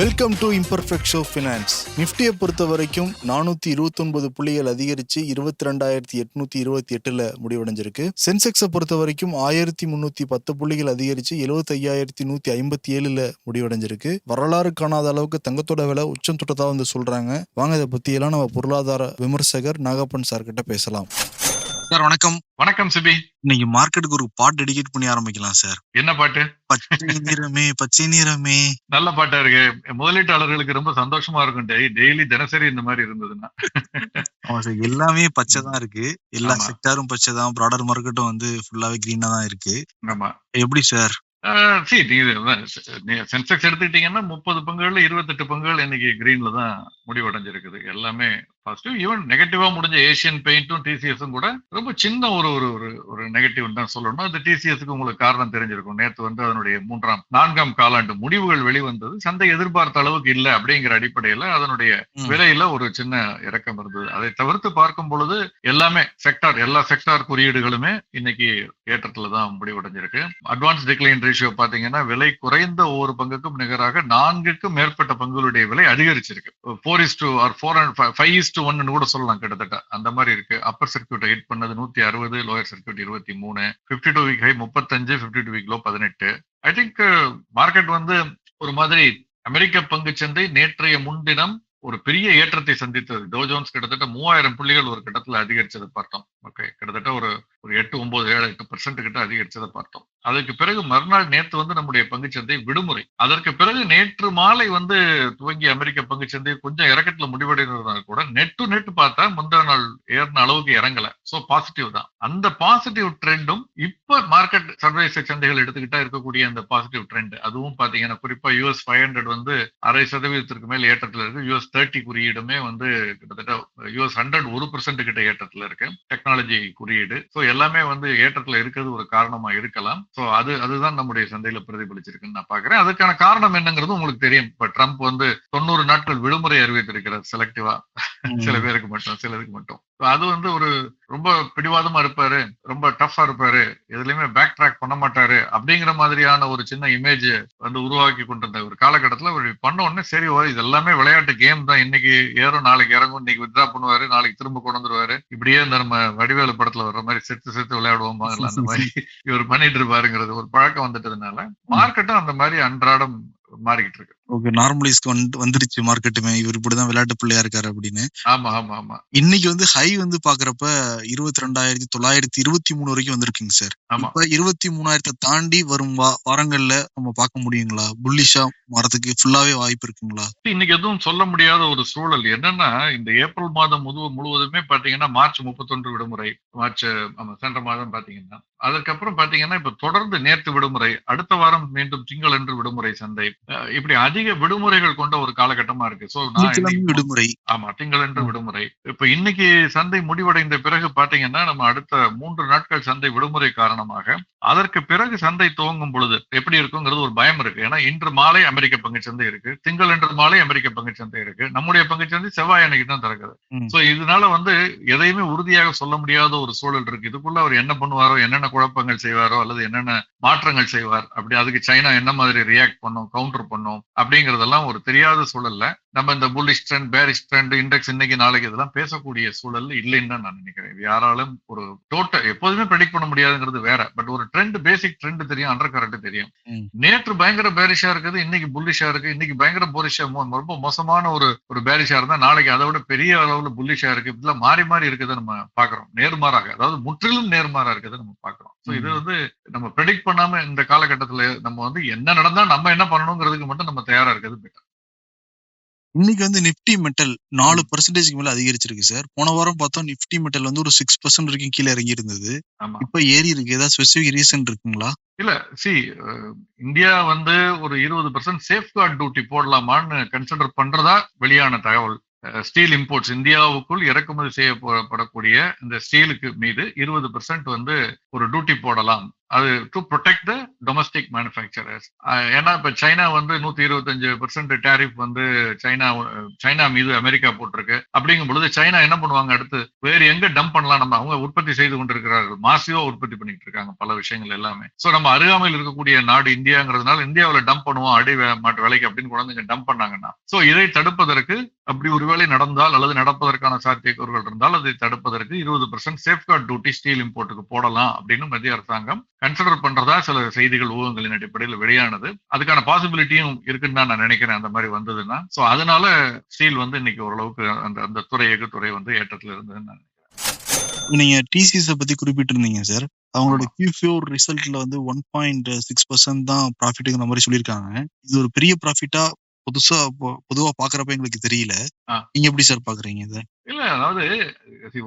welcome to imperfect show finance நிஃப்டியை பொறுத்த வரைக்கும் நானூற்றி இருபத்தொன்பது புள்ளிகள் அதிகரித்து இருபத்தி ரெண்டாயிரத்தி எட்நூற்றி இருபத்தி எட்டில் முடிவடைஞ்சிருக்கு. சென்செக்ஸை பொறுத்த வரைக்கும் ஆயிரத்தி முந்நூற்றி பத்து புள்ளிகள் அதிகரித்து எழுபத்தி ஐயாயிரத்தி நூற்றி ஐம்பத்தி ஏழில் முடிவடைஞ்சிருக்கு. வரலாறு காணாத அளவுக்கு தங்கத்தோட விலை உச்சம் தொட்டதா வந்து சொல்கிறாங்க வாங்க இதை பற்றியெல்லாம் நம்ம பொருளாதார விமர்சகர் நாகப்பன் சார் கிட்ட பேசலாம். சார் வணக்கம். வணக்கம் சிபி. இன்னைக்கு மார்க்கெட்டுக்கு ஒரு பாட் டெடிகேட் பண்ணி ஆரம்பிக்கலாம் சார். என்ன பாட்டு? பச்சை நிறமே பச்சை நிறமே. நல்ல பாட்டா இருக்கு. முதலீட்டாளர்களுக்கு ரொம்ப சந்தோஷமா இருக்கும். டெய் டெய்லி தினசரி இந்த மாதிரி இருந்ததுன்னா. ஆமா சார் எல்லாமே பச்சை தான் இருக்கு. எல்லா. செக்டாரும் பச்சை தான் ப்ராடர் மார்க்கெட்டும் வந்து ஃபுல்லாவே கிரீனா தான் இருக்கு. ஆமா. எப்படி சார்? சென்செக்ஸ் எடுத்துக்கிட்டீங்கன்னா முப்பது பங்குகள்ல இருபத்தெட்டு பங்குகள் இன்னைக்கு கிரீன்ல தான் முடிவடைஞ்சிருக்குது. எல்லாமே பாசிட்டிவ் ஈவன் நெகட்டிவா முடிஞ்ச ஏசியன் பெயிண்ட்டும் டிசிஎஸும் கூட ரொம்ப சின்ன ஒரு ஒரு ஒரு ஒரு நெகட்டிவ் தான் சொல்லணும். அந்த டிசிஎஸ்க்கு உங்களுக்கு காரணம் தெரிஞ்சிருக்கும். நேத்து வந்து அதனுடைய மூன்றாம் நான்காம் காலாண்டு முடிவுகள் வெளிவந்தது. சந்தை எதிர்பார்த்த அளவுக்கு இல்லை அப்படிங்கிற அடிப்படையில அதனுடைய. விலையில ஒரு சின்ன இறக்கம் இருந்தது. அதை தவிர்த்து பார்க்கும் பொழுது எல்லாமே செக்டார் எல்லா செக்டார் குறியீடுகளுமே இன்னைக்கு ஏற்றத்துல தான் முடிவடைஞ்சிருக்கு. அட்வான்ஸ் டிக்ளைன் ரேஷியோ பாத்தீங்கன்னா விலை குறைந்த ஒவ்வொரு பங்குக்கும் நிகராக நான்குக்கும் மேற்பட்ட பங்குகளுடைய விலை அதிகரிச்சிருக்கு. Four is to or four and five is to ஒன்னு கூட சொல்லலாம் கிட்டத்தட்ட. அந்த மாதிரி இருக்கு. அப்பர் சர்க்கியூட்டை ஹிட் பண்ணது நூத்தி அறுபது லோயர் சர்க்கியூட் இருபத்தி மூணு பிப்டி டூ வீக் ஹை முப்பத்தஞ்சு பிப்டி டூ வீக் லோ பதினெட்டு ஐ திங்க் மார்க்கெட் வந்து ஒரு மாதிரி அமெரிக்க பங்கு சந்தை நேற்றைய முன்தினம் ஒரு பெரிய ஏற்றத்தை சந்தித்தது. டோ ஜோன்ஸ் கிட்டத்தட்ட மூவாயிரம் புள்ளிகள் ஒரு கட்டத்தில் அதிகரிச்சதை பார்த்தோம். ஓகே கிட்டத்தட்ட ஒரு ஒரு எட்டு ஒன்பது ஏழு எட்டு பர்சன்ட் கிட்ட அதிகரிச்சதை பார்த்தோம். அதற்கு பிறகு மறுநாள் நேற்று வந்து நம்முடைய பங்குச்சந்தை விடுமுறை. அதற்கு பிறகு நேற்று மாலை வந்து துவங்கி அமெரிக்க பங்குச்சந்தை கொஞ்சம் இறக்கத்துல முடிவடைந்ததுனால கூட நெட் டு நெட் பார்த்தா முந்தா நாள் ஏறின அளவுக்கு இறங்கல. சோ பாசிட்டிவ் தான். அந்த பாசிட்டிவ் ட்ரெண்டும் இப்ப மார்க்கெட் சர்வதேச சந்தைகள் எடுத்துக்கிட்டா இருக்கக்கூடிய அந்த பாசிட்டிவ் ட்ரெண்ட் அதுவும் பாத்தீங்கன்னா குறிப்பா யூஎஸ் ஃபைவ் ஹண்ட்ரட் வந்து அரை சதவீதத்திற்கு மேல் ஏற்றத்துல இருக்கு. யூஎஸ் தேர்ட்டி குறியீடுமே வந்து கிட்டத்தட்ட யூஎஸ் ஹண்ட்ரட் ஒரு பர்சன்ட் கிட்ட ஏற்றத்துல இருக்கு. டெக்னாலஜி குறியீடு. ஸோ எல்லாமே வந்து ஏற்றத்துல இருக்கிறது ஒரு காரணமா இருக்கலாம். ஸோ அது அதுதான் நம்முடைய சந்தையில பிரதிபலிச்சிருக்குன்னு நான் பாக்குறேன் அதுக்கான காரணம் என்னங்கிறது உங்களுக்கு தெரியும். இப்ப ட்ரம்ப் வந்து தொண்ணூறு நாட்கள் விடுமுறை அறிவித்திருக்கிறார் செலக்டிவா சில பேருக்கு மட்டும் சிலருக்கு மட்டும். அது வந்து ஒரு ரொம்ப பிடிவாதமா இருப்பாரு ரொம்ப டஃபா இருப்பாரு எதுலயுமே பேக் ட்ராக் பண்ண மாட்டாரு அப்படிங்கிற மாதிரியான ஒரு சின்ன இமேஜ் வந்து உருவாக்கி கொண்டிருந்த ஒரு காலகட்டத்துல அவர் பண்ண உடனே சரி இது எல்லாமே விளையாட்டு கேம் தான். இன்னைக்கு ஏறும் நாளைக்கு இறங்கும் இன்னைக்கு வித்ரா பண்ணுவாரு நாளைக்கு திரும்ப கொண்டு வந்துருவாரு. இப்படியே இந்த நம்ம வடிவேலு படத்துல வர்ற மாதிரி செத்து செத்து விளையாடுவோமா? அந்த மாதிரி இவர் பண்ணிட்டு இருப்பாருங்கிறது ஒரு பழக்கம் வந்துட்டதுனால மார்க்கெட்டும் அந்த மாதிரி அன்றாடம் மாறிக்கிட்டு இருக்கு ஓகே நார்மலைஸ்க்கு வந்து வந்துருச்சு மார்க்கெட்டுமே. இவர் இப்படிதான் விளையாட்டு பிள்ளையா இருக்காரு அப்படின்னு. ஆமா ஆமா ஆமா. இன்னைக்கு வந்து ஹை வந்து பாக்குறப்ப இருபத்தி ரெண்டாயிரத்தி தொள்ளாயிரத்தி இருபத்தி மூணு வரைக்கும் வந்திருக்குங்க சார். இப்ப இருபத்தி மூணாயிரத்தை தாண்டி வரும் வா- வாரங்கள்ல நம்ம பார்க்க முடியுங்களா? புல்லிஷா வரதுக்கு ஃபுல்லாவே வாய்ப்பு இருக்குங்களா? இன்னைக்கு எதுவும் சொல்ல முடியாத ஒரு சூழல். என்னன்னா இந்த ஏப்ரல் மாதம் முழு முழுவதுமே பாத்தீங்கன்னா மார்ச் முப்பத்தொன்று விடுமுறை. மார்ச் ஆமா சென்ற மாதம் பாத்தீங்கன்னா. அதுக்கப்புறம் பாத்தீங்கன்னா இப்ப தொடர்ந்து நேற்று விடுமுறை அடுத்த வாரம் மீண்டும் திங்களன்று விடுமுறை சந்தை. இப்படி அதிக விடுமுறைகள் கொண்ட ஒரு காலகட்டமா இருக்கு. சோ நான் விடுமுறை. ஆமா திங்களன்று ம். விடுமுறை. இப்ப இன்னைக்கு சந்தை முடிவடைந்த பிறகு பாத்தீங்கன்னா நம்ம அடுத்த மூன்று நாட்கள் சந்தை விடுமுறை காரணமாக அதற்கு பிறகு சந்தை துவங்கும் பொழுது எப்படி இருக்குங்கிறது ஒரு பயம் இருக்கு. ஏன்னா இன்று மாலை அமெரிக்க பங்கு சந்தை இருக்கு. திங்களன்று மாலை அமெரிக்க பங்கு சந்தை இருக்கு. நம்முடைய பங்கு சந்தை செவ்வாய் அன்னைக்கு தான் திறக்குது. சோ இதனால வந்து எதையுமே உறுதியாக சொல்ல முடியாத ஒரு சூழல் இருக்கு. இதுக்குள்ள அவர் என்ன பண்ணுவாரோ என்னென்ன குழப்பங்கள் செய்வாரோ அல்லது என்னென்ன மாற்றங்கள் செய்வார்? அப்படி அதுக்கு சைனா என்ன மாதிரி ரியாக்ட் பண்ணும் கவுண்டர் பண்ணும் அப்படிங்கறதெல்லாம் ஒரு தெரியாத சூழல்ல நம்ம இந்த bullish trend bearish trend index இன்னைக்கு நாளைக்கு இதெல்லாம் பேசக்கூடிய சூழல் இல்லைன்னு தான் நான் நினைக்கிறேன். இது யாராலும் ஒரு டோட்டல் எப்போதுமே ப்ரெடிக்ட் பண்ண முடியாதுங்கிறது வேற. பட் ஒரு ட்ரெண்ட் பேசிக் ட்ரெண்ட் தெரியும் அண்டர் கரண்ட் தெரியும். நேற்று பயங்கர பேரிஷா இருக்குது இன்னைக்கு புல்லிஷா இருக்கு இன்னைக்கு பயங்கர போரிஷா ரொம்ப மோசமான ஒரு ஒரு பேரிஷா இருந்தா நாளைக்கு அதை விட பெரிய அளவுல புல்லிஷா இருக்கு இதெல்லாம் மாறி மாறி இருக்குதை நம்ம பாக்குறோம் நேர்மாறாக அதாவது முற்றிலும் நேர்மாறா இருக்குதை நம்ம பாக்குறோம் சோ இது ம். வந்து நம்ம ப்ரெடிக்ட் பண்ணாம இந்த காலகட்டத்துல நம்ம வந்து என்ன நடந்தா நம்ம என்ன பண்ணணுங்கிறதுக்கு மட்டும் நம்ம தயாரா இருக்கிறது better. இன்னைக்கு வந்து நிப்டி மெட்டல் நாலு பர்சன்டேஜ்க்கு மேல அதிகரிச்சிருக்கு சார். போன வாரம் பார்த்தோம் நிப்டி மெட்டல் வந்து ஒரு சிக்ஸ் பர்சன்ட் வரைக்கும் கீழே இறங்கி இருந்தது இப்ப ஏறி இருக்கு. ஏதாவது ஸ்பெசிபிக் ரீசன் இருக்குங்களா? இல்ல சி இந்தியா வந்து ஒரு இருபது பர்சன்ட் சேஃப்கார்ட் டியூட்டி போடலாமான்னு கன்சிடர் பண்றதா வெளியான தகவல். ஸ்டீல் இம்போர்ட்ஸ் இந்தியாவுக்குள் இறக்குமதி செய்யப்படக்கூடிய இந்த ஸ்டீலுக்கு மீது இருபது பெர்சன்ட் வந்து ஒரு டியூட்டி போடலாம். அது to protect the domestic manufacturers ஏன்னா இப்ப சைனா வந்து நூத்தி இருபத்தஞ்சு பெர்சன்ட் டேரிஃப் வந்து சைனா சைனா மீது அமெரிக்கா போட்டிருக்கு. அப்படிங்கும் பொழுது சைனா என்ன பண்ணுவாங்க அடுத்து? வேறு எங்க டம்ப் பண்ணலாம்? நம்ம அவங்க உற்பத்தி செய்து கொண்டிருக்கிறார்கள். மாசியோ உற்பத்தி பண்ணிட்டு இருக்காங்க பல விஷயங்கள் எல்லாமே. சோ நம்ம அருகாமையில் இருக்கக்கூடிய நாடு இந்தியாங்கிறதுனால இந்தியாவில் டம்ப் பண்ணுவோம் அடி மாட்டு வேலைக்கு அப்படின்னு கொண்டு டம்ப் பண்ணாங்கன்னா. சோ இதை தடுப்பதற்கு அப்படி ஒரு வேலை நடந்தால் அல்லது நடப்பதற்கான சாத்தியக்கூறுகள் இருந்தால் அதை தடுப்பதற்கு இருபது பர்சன்ட் சேஃப்கார்ட் டியூட்டி ஸ்டீல் இம்போர்ட்டுக்கு போடலாம் அப்படின்னு மத்திய அரசாங்கம் கன்சிடர் பண்றதா சில செய்திகள் ஊகங்களின் அடிப்படையில் வெளியானது. அதுக்கான பாசிபிலிட்டியும் இருக்குன்னு தான் நான் நினைக்கிறேன் அந்த மாதிரி வந்ததுன்னா. சோ அதனால ஸ்டீல் வந்து இன்னைக்கு ஓரளவுக்கு அந்த அந்த துறை எஃகு வந்து ஏற்றத்துல இருந்ததுன்னு நான் நீங்க டிசிஎஸ் பத்தி குறிப்பிட்டிருந்தீங்க சார் அவங்களோட ஆமா. கியூ ஃபோர் ரிசல்ட்ல வந்து ஒன் பாயிண்ட் சிக்ஸ் பர்சன்ட் தான் ப்ராஃபிட்டுங்கிற மாதிரி சொல்லியிருக்காங்க. இது ஒரு பெரிய ப்ராஃபிட்டா புதுசா பொ- பொதுவா பாக்குறப்ப எங்களுக்கு தெரியல. ஆ. நீங்க எப்படி சார் பாக்குறீங்க இதை? இல்ல அதாவது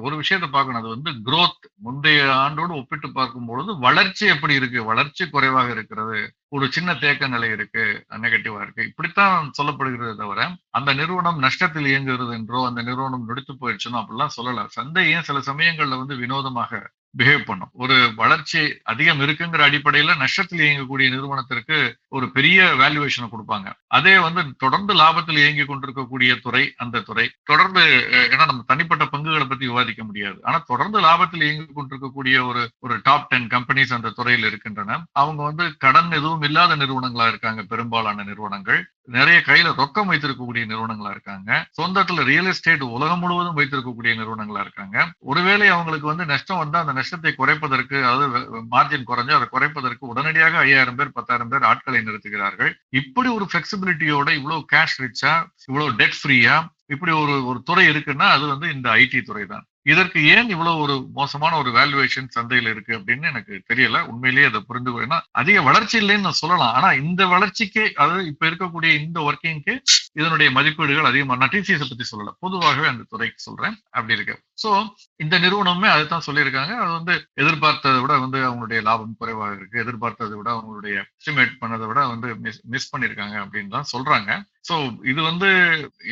ஒரு விஷயத்தை பார்க்கணும் அது வந்து growth முந்தைய ஆண்டோடு ஒப்பிட்டு பார்க்கும் பொழுது வளர்ச்சி எப்படி இருக்கு? வளர்ச்சி குறைவாக இருக்கிறது. ஒரு சின்ன தேக்க நிலை இருக்கு. நெகட்டிவா இருக்கு. இப்படித்தான் சொல்லப்படுகிறது தவிர அந்த நிறுவனம் நஷ்டத்தில் இயங்குகிறது என்றோ அந்த நிறுவனம் நொடித்து போயிடுச்சுனோ அப்படிலாம் சொல்லல. சந்தை ஏன் சில சமயங்கள்ல வந்து வினோதமாக பிஹேவ் பண்ணும். ஒரு வளர்ச்சி அதிகம் இருக்குங்கிற அடிப்படையில நஷ்டத்தில் இயங்கக்கூடிய நிறுவனத்திற்கு ஒரு பெரிய வேல்யூவேஷனை கொடுப்பாங்க. அதே வந்து தொடர்ந்து லாபத்தில் இயங்கி கொண்டிருக்கக்கூடிய துறை அந்த துறை தொடர்ந்து ஏன்னா நம்ம தனிப்பட்ட பங்குகளை பத்தி விவாதிக்க முடியாது. ஆனா தொடர்ந்து லாபத்தில் இயங்கி கொண்டிருக்கக்கூடிய ஒரு ஒரு டாப் டென் கம்பெனிஸ் அந்த துறையில் இருக்கின்றன. அவங்க வந்து கடன் எதுவும் இல்லாத நிறுவனங்களா இருக்காங்க. பெரும்பாலான நிறுவனங்கள். நிறைய கையில ரொக்கம் வைத்திருக்கக்கூடிய நிறுவனங்களா இருக்காங்க. சொந்தத்துல ரியல் எஸ்டேட் உலகம் முழுவதும் வைத்திருக்கக்கூடிய நிறுவனங்களா இருக்காங்க. ஒருவேளை அவங்களுக்கு வந்து நஷ்டம் வந்தா அந்த நஷ்டத்தை குறைப்பதற்கு அதாவது மார்ஜின் குறைஞ்சு அதை குறைப்பதற்கு உடனடியாக ஐயாயிரம் பேர் பத்தாயிரம் பேர் ஆட்களை நிறுத்துகிறார்கள். இப்படி ஒரு ஃபிளெக்சிபிலிட்டியோட இவ்வளவு கேஷ் ரிச்சா இவ்வளவு டெட் ஃப்ரீயா இப்படி ஒரு ஒரு துறை இருக்குன்னா அது வந்து இந்த ஐடி துறை தான். இதற்கு ஏன் இவ்வளவு ஒரு மோசமான ஒரு வேல்யூவேஷன் சந்தையில இருக்கு அப்படின்னு எனக்கு தெரியல. உண்மையிலேயே அதை புரிந்து கொள்ள- ஏன்னா அதிக வளர்ச்சி இல்லைன்னு நான் சொல்லலாம். ஆனா இந்த வளர்ச்சிக்கே அதாவது இப்ப இருக்கக்கூடிய இந்த ஒர்க்கிங்க்கு இதனுடைய மதிப்பீடுகள் அதிகமாக நான் டிசிஎஸ் பத்தி சொல்லல. பொதுவாகவே அந்த துறைக்கு சொல்றேன். அப்படி இருக்கு. சோ இந்த நிறுவனமே அதுதான் சொல்லியிருக்காங்க. அது வந்து எதிர்பார்த்ததை விட வந்து அவங்களுடைய லாபம் குறைவாக இருக்கு. எதிர்பார்த்ததை விட அவங்களுடைய எஸ்டிமேட் பண்ணதை விட வந்து மிஸ் மிஸ் பண்ணிருக்காங்க அப்படின்னு தான் சொல்றாங்க. சோ இது வந்து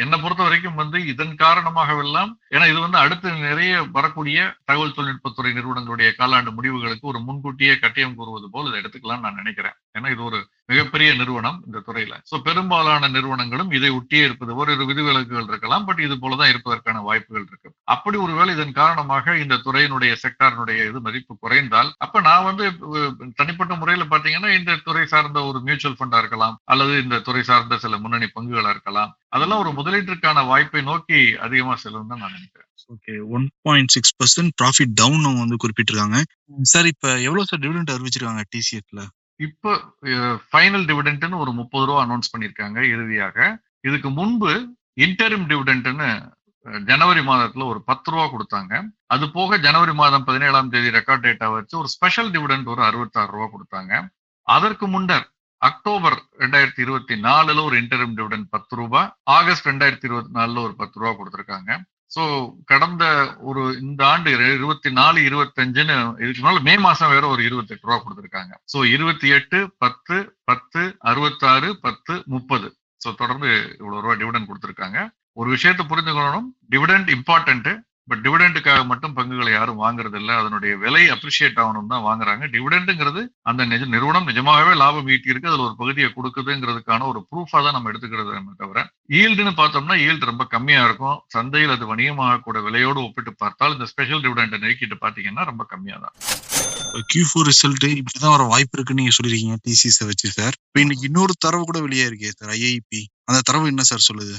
என்னை பொறுத்த வரைக்கும் வந்து இதன் காரணமாகவெல்லாம் ஏன்னா இது வந்து அடுத்து நிறைய வரக்கூடிய தகவல் தொழில்நுட்பத்துறை நிறுவனங்களுடைய காலாண்டு முடிவுகளுக்கு ஒரு முன்கூட்டியே கட்டியம் கூறுவது போல் இதை எடுத்துக்கலாம்னு நான் நினைக்கிறேன். ஏன்னா இது ஒரு மிகப்பெரிய நிறுவனம் இந்த துறையில. சோ பெரும்பாலான நிறுவனங்களும் இதை ஒட்டியே இருப்பது. ஒரு விதிவிலக்குகள் இருக்கலாம் பட் இது போலதான் இருப்பதற்கான வாய்ப்புகள் இருக்கு. அப்படி ஒருவேளை இதன் காரணமாக இந்த துறையினுடைய செக்டாரினுடைய இது மதிப்பு குறைந்தால் அப்ப நான் வந்து தனிப்பட்ட முறையில பாத்தீங்கன்னா இந்த துறை சார்ந்த ஒரு மியூச்சுவல் ஃபண்டா இருக்கலாம் அல்லது இந்த துறை சார்ந்த சில முன்னணி பங்குகளா இருக்கலாம். அதெல்லாம் ஒரு முதலீட்டிற்கான வாய்ப்பை நோக்கி அதிகமா செல்லும் தான் நான் நினைக்கிறேன். Okay one point six percent profit down வந்து குறிப்பிட்டிருக்காங்க. சார் இப்ப எவ்வளவு சார் டிவிடெண்ட் அறிவிச்சிருக்காங்க டிசிஎஸ்ல இப்போ ஃபைனல் டிவிடெண்ட்னு ஒரு முப்பது ரூபா அனௌன்ஸ் பண்ணியிருக்காங்க இறுதியாக. இதுக்கு முன்பு இன்டரிம் டிவிடெண்ட்னு ஜனவரி மாதத்துல ஒரு பத்து ரூபா கொடுத்தாங்க. அது போக ஜனவரி மாதம் பதினேழாம் தேதி ரெக்கார்ட் டேட்டா வச்சு ஒரு ஸ்பெஷல் டிவிடெண்ட் ஒரு அறுபத்தாறு ரூபா கொடுத்தாங்க. அதற்கு முன்னர் அக்டோபர் ரெண்டாயிரத்தி இருபத்தி நாலுல ஒரு இன்டரிம் டிவிடெண்ட் பத்து ரூபாய் ஆகஸ்ட் ரெண்டாயிரத்தி இருபத்தி நாலுல ஒரு பத்து ரூபா கொடுத்துருக்காங்க. ஸோ கடந்த ஒரு இந்த ஆண்டு இருபத்தி நாலு இருபத்தஞ்சுன்னு இதுக்கு மே மாசம் வேற ஒரு இருபத்தெட்டு ரூபா கொடுத்துருக்காங்க. ஸோ இருபத்தி எட்டு பத்து பத்து அறுபத்தாறு பத்து முப்பது. ஸோ தொடர்ந்து இவ்வளவு ரூபா டிவிடன் கொடுத்துருக்காங்க. ஒரு விஷயத்தை புரிஞ்சுக்கணும் டிவிடெண்ட் இம்பார்ட்டன்ட் பட் டிவிடெண்டுக்காக மட்டும் பங்குகளை யாரும் வாங்குறது இல்ல அதனுடைய விலை அப்ரிஷியேட் ஆகணும் தான் வாங்குறாங்க. டிவிடெண்டுங்கிறது அந்த நிஜ நிறுவனம் நிஜமாகவே லாபம் ஈட்டியிருக்கு. அதில் அதுல ஒரு பகுதியை கொடுக்குதுங்கிறதுக்கான ஒரு ப்ரூஃபாக தான் நம்ம எடுத்துக்கிறது தவிர ஈல்டுன்னு பார்த்தோம்னா ஈல்டு ரொம்ப கம்மியா இருக்கும். சந்தையில் அது வணிகமாக கூட விலையோடு ஒப்பிட்டு பார்த்தால் இந்த ஸ்பெஷல் டிவிடெண்டை நெருக்கிட்டு பாத்தீங்கன்னா ரொம்ப கம்மியா தான் கியூ ஃபோர் ரிசல்ட் இப்படிதான் வர வாய்ப்பு இருக்குன்னு நீங்க சொல்லிருக்கீங்க டிசிஎஸ் வச்சு சார் இப்ப இன்னைக்கு இன்னொரு தரவு கூட வெளியே இருக்கே சார் ஐஐபி அந்த தரவு என்ன சார் சொல்லுது?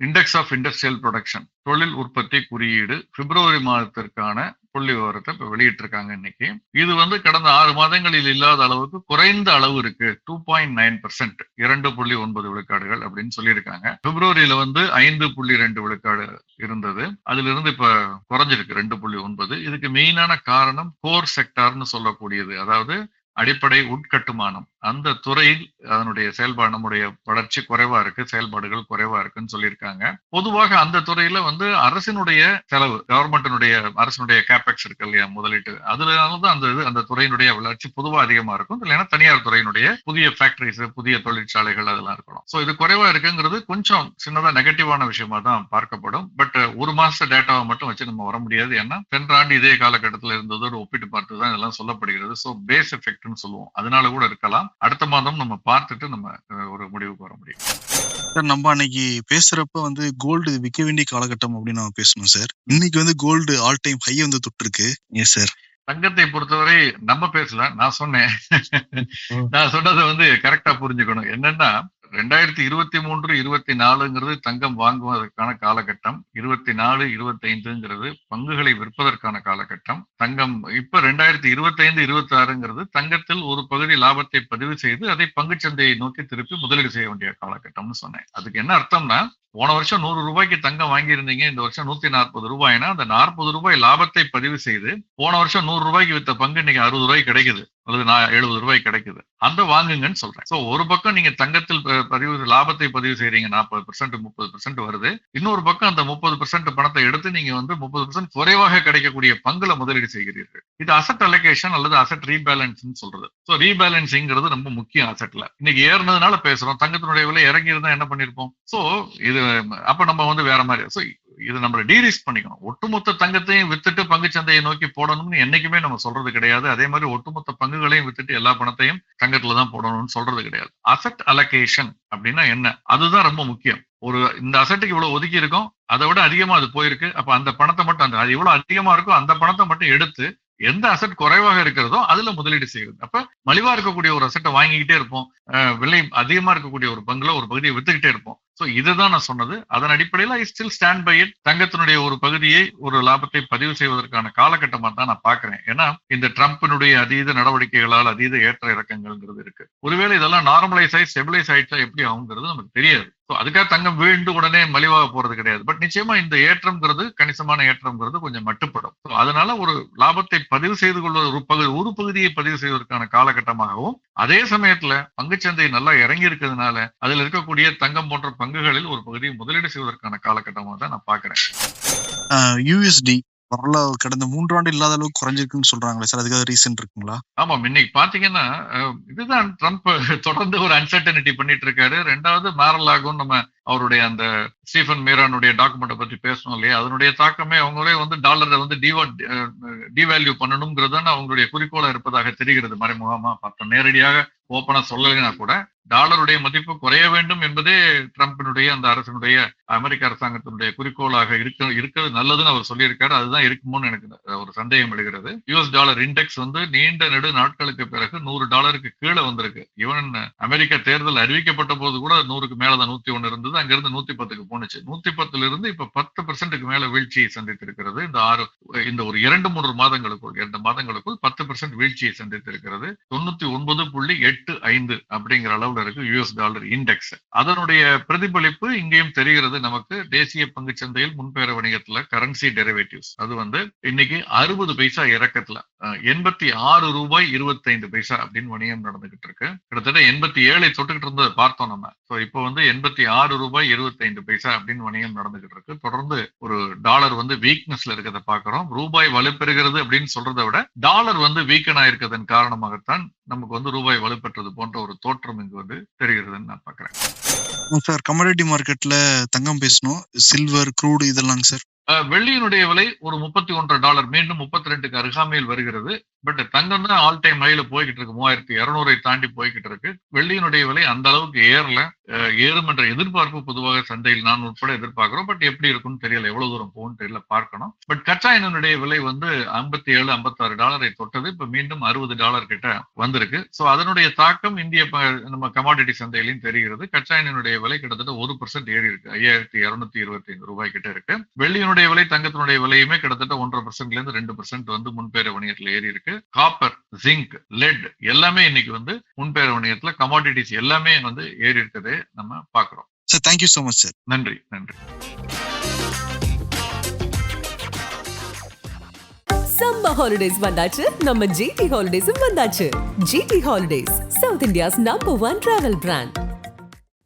இண்டெக்ஸ் ஆஃப் இண்டஸ்ட்ரியல் ப்ரொடக்ஷன் தொழில் உற்பத்தி குறியீடு பிப்ரவரி மாதத்திற்கான புள்ளி விவரத்தை இப்ப வெளியிட்டிருக்காங்க இன்னைக்கு. இது வந்து கடந்த ஆறு மாதங்களில் இல்லாத அளவுக்கு குறைந்த அளவு இருக்கு. டூ பாயிண்ட் நைன் பெர்சென்ட் இரண்டு புள்ளி ஒன்பது விழுக்காடுகள் அப்படின்னு சொல்லியிருக்காங்க. பிப்ரவரியில வந்து ஐந்து புள்ளி ரெண்டு விழுக்காடு இருந்தது. அதுல இருந்து இப்ப குறைஞ்சிருக்கு. ரெண்டு புள்ளி ஒன்பது. இதுக்கு மெயினான காரணம் கோர் செக்டார்னு சொல்லக்கூடியது. அதாவது அடிப்படை உட்கட்டுமானம். அந்த துறையில் அதனுடைய செயல்பாடு நம்முடைய வளர்ச்சி குறைவா இருக்கு செயல்பாடுகள் குறைவா இருக்குன்னு சொல்லியிருக்காங்க. பொதுவாக அந்த துறையில வந்து அரசினுடைய செலவு கவர்மெண்டினுடைய அரசினுடைய கேபெக்ஸ் இருக்கு இல்லையா முதலீட்டு. அதனாலதான் அந்த இது அந்த துறையினுடைய வளர்ச்சி பொதுவா அதிகமா இருக்கும். இல்லைன்னா தனியார் துறையினுடைய புதிய ஃபேக்டரிஸ் புதிய தொழிற்சாலைகள் அதெல்லாம் இருக்கணும். ஸோ இது குறைவா இருக்குங்கிறது கொஞ்சம் சின்னதா நெகட்டிவான விஷயமா தான் பார்க்கப்படும். பட் ஒரு மாச டேட்டாவை மட்டும் வச்சு நம்ம வர முடியாது. ஏன்னா சென்ற ஆண்டு இதே காலகட்டத்தில் இருந்ததோடு ஒப்பிட்டு பார்த்து தான் இதெல்லாம் சொல்லப்படுகிறது. ஸோ பேஸ் எஃபெக்ட்னு சொல்லுவோம். அதனால கூட இருக்கலாம். அடுத்த மாதம் நம்ம பார்த்துட்டு நம்ம ஒரு முடிவுக்கு வர முடியும். சார் நம்ம அன்னைக்கு பேசுறப்ப வந்து கோல்டு விற்க வேண்டிய காலகட்டம் அப்படின்னு நம்ம பேசணும் சார். இன்னைக்கு வந்து கோல்டு ஆல் டைம் ஹை வந்து தொட்டு இருக்கு எஸ் சார் தங்கத்தை பொறுத்தவரை நம்ம பேசல. நான் சொன்னேன். நான் சொன்னதை வந்து கரெக்டா புரிஞ்சுக்கணும். என்னன்னா ரெண்டாயிரத்தி இருபத்தி மூன்று இருபத்தி நாலுங்கிறது தங்கம் வாங்குவதற்கான காலகட்டம். இருபத்தி நாலு இருபத்தி ஐந்துங்கிறது பங்குகளை விற்பதற்கான காலகட்டம். தங்கம் இப்ப ரெண்டாயிரத்தி இருபத்தி ஐந்து இருபத்தி ஆறுங்கிறது தங்கத்தில் ஒரு பகுதி லாபத்தை பதிவு செய்து அதை பங்குச்சந்தையை நோக்கி திருப்பி முதலீடு செய்ய வேண்டிய காலகட்டம்னு சொன்னேன். அதுக்கு என்ன அர்த்தம்னா போன வருஷம் நூறு ரூபாய்க்கு தங்கம் வாங்கியிருந்தீங்க இந்த வருஷம் நூத்தி நாற்பது ரூபாய்னா அந்த நாற்பது ரூபாய் லாபத்தை பதிவு செய்து போன வருஷம் நூறு ரூபாய்க்கு வித்த பங்கு இன்னைக்கு அறுபது ரூபாய் கிடைக்குது அல்லது நான் எழுபது ரூபாய் கிடைக்குது. அந்த வாங்குங்கன்னு சொல்றேன். சோ ஒரு பக்கம் நீங்க தங்கத்தில் பதிவு லாபத்தை பதிவு செய்றீங்க நாற்பது பெர்சென்ட் முப்பது பெர்சென்ட் வருது. இன்னொரு பக்கம் அந்த முப்பது பெர்சென்ட் பணத்தை எடுத்து நீங்க வந்து முப்பது பெர்சென்ட் குறைவாக கிடைக்கக்கூடிய பங்குல முதலீடு செய்கிறீர்கள். இது அசட் அலோகேஷன் அல்லது அசட் ரீபேலன்ஸ் சொல்றது. சோ ரீபேலன்ஸிங்கிறது ரொம்ப முக்கியம் அசட்ல இன்னைக்கு ஏறினதுனால பேசுறோம் தங்கத்தினுடைய விலை இறங்கி இருந்தா என்ன பண்ணிருப்போம் சோ இது அப்ப நம்ம வந்து வேற மாதிரி. ஸோ இது நம்ம டீரிஸ்க் பண்ணிக்கணும். ஒட்டுமொத்த தங்கத்தையும் வித்துட்டு பங்குச்சந்தையை நோக்கி போடணும்னு என்னைக்குமே நம்ம சொல்றது கிடையாது. அதே மாதிரி ஒட்டுமொத்த பங்குகளையும் வித்துட்டு எல்லா பணத்தையும் தங்கத்துல தான் போடணும்னு சொல்றது கிடையாது. அசட் அலகேஷன் அப்படின்னா என்ன? அதுதான் ரொம்ப முக்கியம். ஒரு இந்த அசட்டுக்கு இவ்வளவு ஒதுக்கி இருக்கும். அதை விட அதிகமா அது போயிருக்கு. அப்ப அந்த பணத்தை மட்டும் அந்த அது எவ்வளவு அதிகமா இருக்கோ அந்த பணத்தை மட்டும் எடுத்து எந்த அசட் குறைவாக இருக்கிறதோ அதுல முதலீடு செய்யுது. அப்ப மலிவா இருக்கக்கூடிய ஒரு அசட்டை வாங்கிக்கிட்டே இருப்போம். விலை அதிகமா இருக்கக்கூடிய ஒரு பங்குல ஒரு பகுதியை வித்துக்கிட்டே இருப்போம். ஸோ இதுதான் நான் சொன்னது. அதன் அடிப்படையில் I still stand by it தங்கத்தினுடைய ஒரு பகுதியை ஒரு லாபத்தை பதிவு செய்வதற்கான காலகட்டமா தான் நான் பாக்குறேன் ஏன்னா இந்த ட்ரம்பினுடைய அதீத நடவடிக்கைகளால் அதீத ஏற்ற இறக்கங்கள்ங்கிறது இருக்கு. ஒருவேளை இதெல்லாம் நார்மலைஸ் ஆகி ஸ்டெபிலைஸ் ஆயிட்டா எப்படி ஆகுங்கிறது நமக்கு தெரியாது. ஸோ அதுக்காக தங்கம் வீழ்ந்து உடனே மலிவாக போறது கிடையாது. பட் நிச்சயமா இந்த ஏற்றம்ங்கிறது கணிசமான ஏற்றம்ங்கிறது கொஞ்சம் மட்டுப்படும். ஸோ அதனால ஒரு லாபத்தை பதிவு செய்து கொள்வது ஒரு பகுதி ஒரு பகுதியை பதிவு செய்வதற்கான காலகட்டமாகவும் அதே சமயத்துல பங்குச்சந்தை நல்லா இறங்கி இருக்கிறதுனால அதுல இருக்கக்கூடிய தங்கம் போன்ற பங்குகளில் ஒரு பகுதியை முதலீடு செய்வதற்கான காலகட்டமாக தான் நான் பாக்குறேன் யூஎஸ்டி வரலாறு கடந்த மூன்றாண்டு இல்லாத அளவுக்கு குறைஞ்சிருக்குன்னு சொல்றாங்களே சார். அதுக்காக ரீசன் இருக்குங்களா? ஆமா இன்னைக்கு பாத்தீங்கன்னா இதுதான் ட்ரம்ப் தொடர்ந்து ஒரு அன்சர்டனிட்டி பண்ணிட்டு இருக்காரு ரெண்டாவது மேரலாகும் நம்ம அவருடைய அந்த ஸ்டீஃபன் மீரானுடைய டாக்குமெண்ட்டை பத்தி பேசணும் இல்லையா? அதனுடைய தாக்கமே அவங்களே வந்து டாலரை வந்து டிவா டிவேல்யூ பண்ணணுங்கிறது அவங்களுடைய குறிக்கோளா இருப்பதாக தெரிகிறது. மறைமுகமா பார்த்தோம் நேரடியாக ஓப்பனா சொல்லலைன்னா கூட டாலருடைய மதிப்பு குறைய வேண்டும் என்பதே ட்ரம்பினுடைய அந்த அரசினுடைய அமெரிக்க அரசாங்கத்தினுடைய குறிக்கோளாக இருக்க இருக்கிறது நல்லதுன்னு அவர் சொல்லியிருக்காரு. அதுதான் இருக்குமோன்னு எனக்கு ஒரு சந்தேகம் எழுகிறது. யூஎஸ் டாலர் இண்டெக்ஸ் வந்து நீண்ட நெடு நாட்களுக்கு பிறகு நூறு டாலருக்கு கீழே வந்திருக்கு. ஈவன் அமெரிக்க தேர்தல் அறிவிக்கப்பட்ட போது கூட நூறுக்கு மேலதான் நூத்தி ஒண்ணு இருந்தது. அங்கிருந்து நூத்தி பத்துக்கு போனுச்சு நூத்தி பத்துல இருந்து இப்ப பத்து பெர்சென்ட்டுக்கு மேல வீழ்ச்சியை சந்தித்திருக்கிறது. இந்த ஆறு இந்த ஒரு இரண்டு மூன்று மாதங்களுக்குள் இரண்டு மாதங்களுக்குள் பத்து பெர்சென்ட் வீழ்ச்சியை சந்தித்திருக்கிறது. தொண்ணூத்தி ஒன்பது புள்ளி எட்டு ஐந்து அப்படிங்கிற அளவு டாலருக்கு யூஎஸ் டாலர் இண்டெக்ஸ் அதனுடைய பிரதிபலிப்பு இங்கேயும் தெரிகிறது. நமக்கு தேசிய பங்கு சந்தையில் முன்பேற வணிகத்துல கரன்சி டெரிவேட்டிவ்ஸ் அது வந்து இன்னைக்கு அறுபது பைசா இறக்கத்துல. எண்பத்தி ஆறு ரூபாய் இருபத்தைந்து பைசா அப்படின்னு வணிகம் நடந்துகிட்டு இருக்கு. கிட்டத்தட்ட எண்பத்தி ஏழை தொட்டுக்கிட்டு இருந்ததை பார்த்தோம் நம்ம. ஸோ இப்போ வந்து எண்பத்தி ஆறு ரூபாய் இருபத்தைந்து பைசா அப்படின்னு வணிகம் நடந்துகிட்டு இருக்கு. தொடர்ந்து ஒரு டாலர் வந்து வீக்னஸ்ல இருக்கிறத பாக்குறோம் ரூபாய் வலுப்பெறுகிறது அப்படின்னு சொல்றதை விட டாலர் வந்து வீக்கன் ஆயிருக்கிறதன் காரணமாகத்தான் நமக்கு வந்து ரூபாய் வலுப்பெற்றது போன்ற ஒரு தோற்றம் இங்கு வந்து தெரிகிறதுன்னு நான் பாக்குறேன் சார். கமோடிட்டி மார்க்கெட்ல தங்கம் பேசணும். சில்வர் க்ரூடு இதெல்லாம் சார். வெள்ளியினுடைய விலை ஒரு முப்பத்தி ஒன்றரை டாலர். மீண்டும் முப்பத்தி ரெண்டுக்கு அருகாமையில் வருகிறது. பட் தங்கம் தான் ஆல் டைம் ஹைல போய்கிட்டு இருக்கு. மூவாயிரத்தி இருநூறை தாண்டி போய்கிட்டு இருக்கு. வெள்ளியினுடைய விலை அந்த அளவுக்கு ஏறல. ஏறும் என்ற எதிர்பார்ப்பு பொதுவாக சந்தையில் நான் உட்பட எதிர்பார்க்கிறோம். பட் எப்படி இருக்கும்னு தெரியல. எவ்வளவு தூரம் போகும் தெரியல. பார்க்கணும். பட் கச்சா எண்ணெயுடைய விலை வந்து ஐம்பத்தி ஏழு ஐம்பத்தாறு டாலரை தொட்டது. இப்ப மீண்டும் அறுபது டாலர் கிட்ட வந்திருக்கு. சோ அதனுடைய தாக்கம் இந்திய நம்ம கமாடிட்டி சந்தையிலையும் தெரிகிறது. கச்சா எண்ணெயுடைய விலை கிட்டத்தட்ட ஒரு பர்சன்ட் ஏறி இருக்கு. ஐயாயிரத்தி இருநூத்தி இருபத்தி ஐந்து ரூபாய் கிட்ட இருக்கு. வெள்ளியினுடைய விலை தங்கத்தினுடைய விலையுமே கிட்டத்தட்ட ஒன்றரை பர்சன்ட்ல இருந்து ரெண்டு பர்சன்ட் வந்து முன்பேற வணிகத்துல ஏறி இருக்கு. காப்பர் ஜிங்க் லெட் எல்லாமே இன்னைக்கு வந்து முன்பேற வணிகத்துல கமாடிட்டிஸ் எல்லாமே வந்து ஏறி இருக்கதே. நம்ம பாக்குறோம் sir thank you so much sir நன்றி நன்றி. சம்மர் ஹாலிடேஸ் வந்தாச்சு. நம்ம ஜிடி ஹாலிடேஸும் வந்தாச்சு. GT holidays south India's number one travel brand